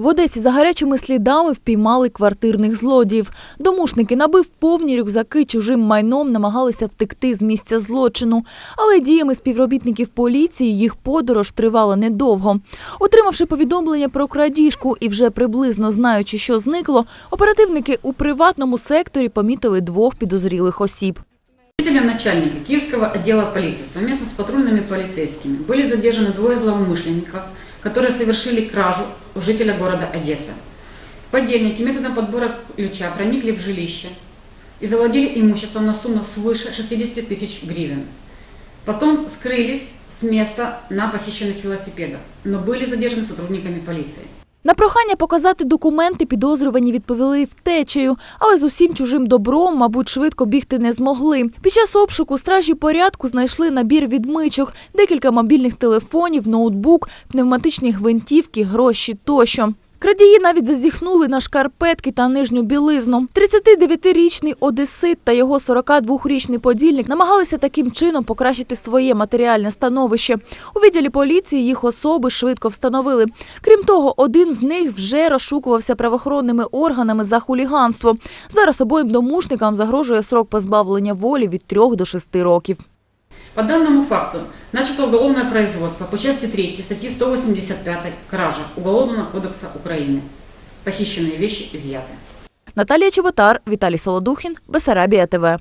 В Одесі за гарячими слідами впіймали квартирних злодіїв. Домушники, набив повні рюкзаки чужим майном, намагалися втекти з місця злочину. Але діями співробітників поліції їх подорож тривала недовго. Отримавши повідомлення про крадіжку і вже приблизно знаючи, що зникло, оперативники у приватному секторі помітили двох підозрілих осіб. Заместителем начальника Киевского отдела полиции совместно с патрульными полицейскими были задержаны двое злоумышленников, которые совершили кражу у жителя города Одесса. Подельники методом подбора ключа проникли в жилище и завладели имуществом на сумму свыше 60 тысяч гривен. Потом скрылись с места на похищенных велосипедах, но были задержаны сотрудниками полиции. На прохання показати документи підозрювані відповіли втечею, але з усім чужим добром, мабуть, швидко бігти не змогли. Під час обшуку стражі порядку знайшли набір відмичок, декілька мобільних телефонів, ноутбук, пневматичні гвинтівки, гроші тощо. Крадії навіть зазіхнули на шкарпетки та нижню білизну. 39-річний одесит та його 42-річний подільник намагалися таким чином покращити своє матеріальне становище. У відділі поліції їх особи швидко встановили. Крім того, один з них вже розшукувався правоохоронними органами за хуліганство. Зараз обоїм домушникам загрожує срок позбавлення волі від 3 до 6 років. По данному факту начато уголовное производство по части 3 статьи 185 «Кража» Уголовного кодекса Украины. Похищенные вещи изъяты. Наталія Чеботар, Віталій Солодухін, Бесарабія ТВ.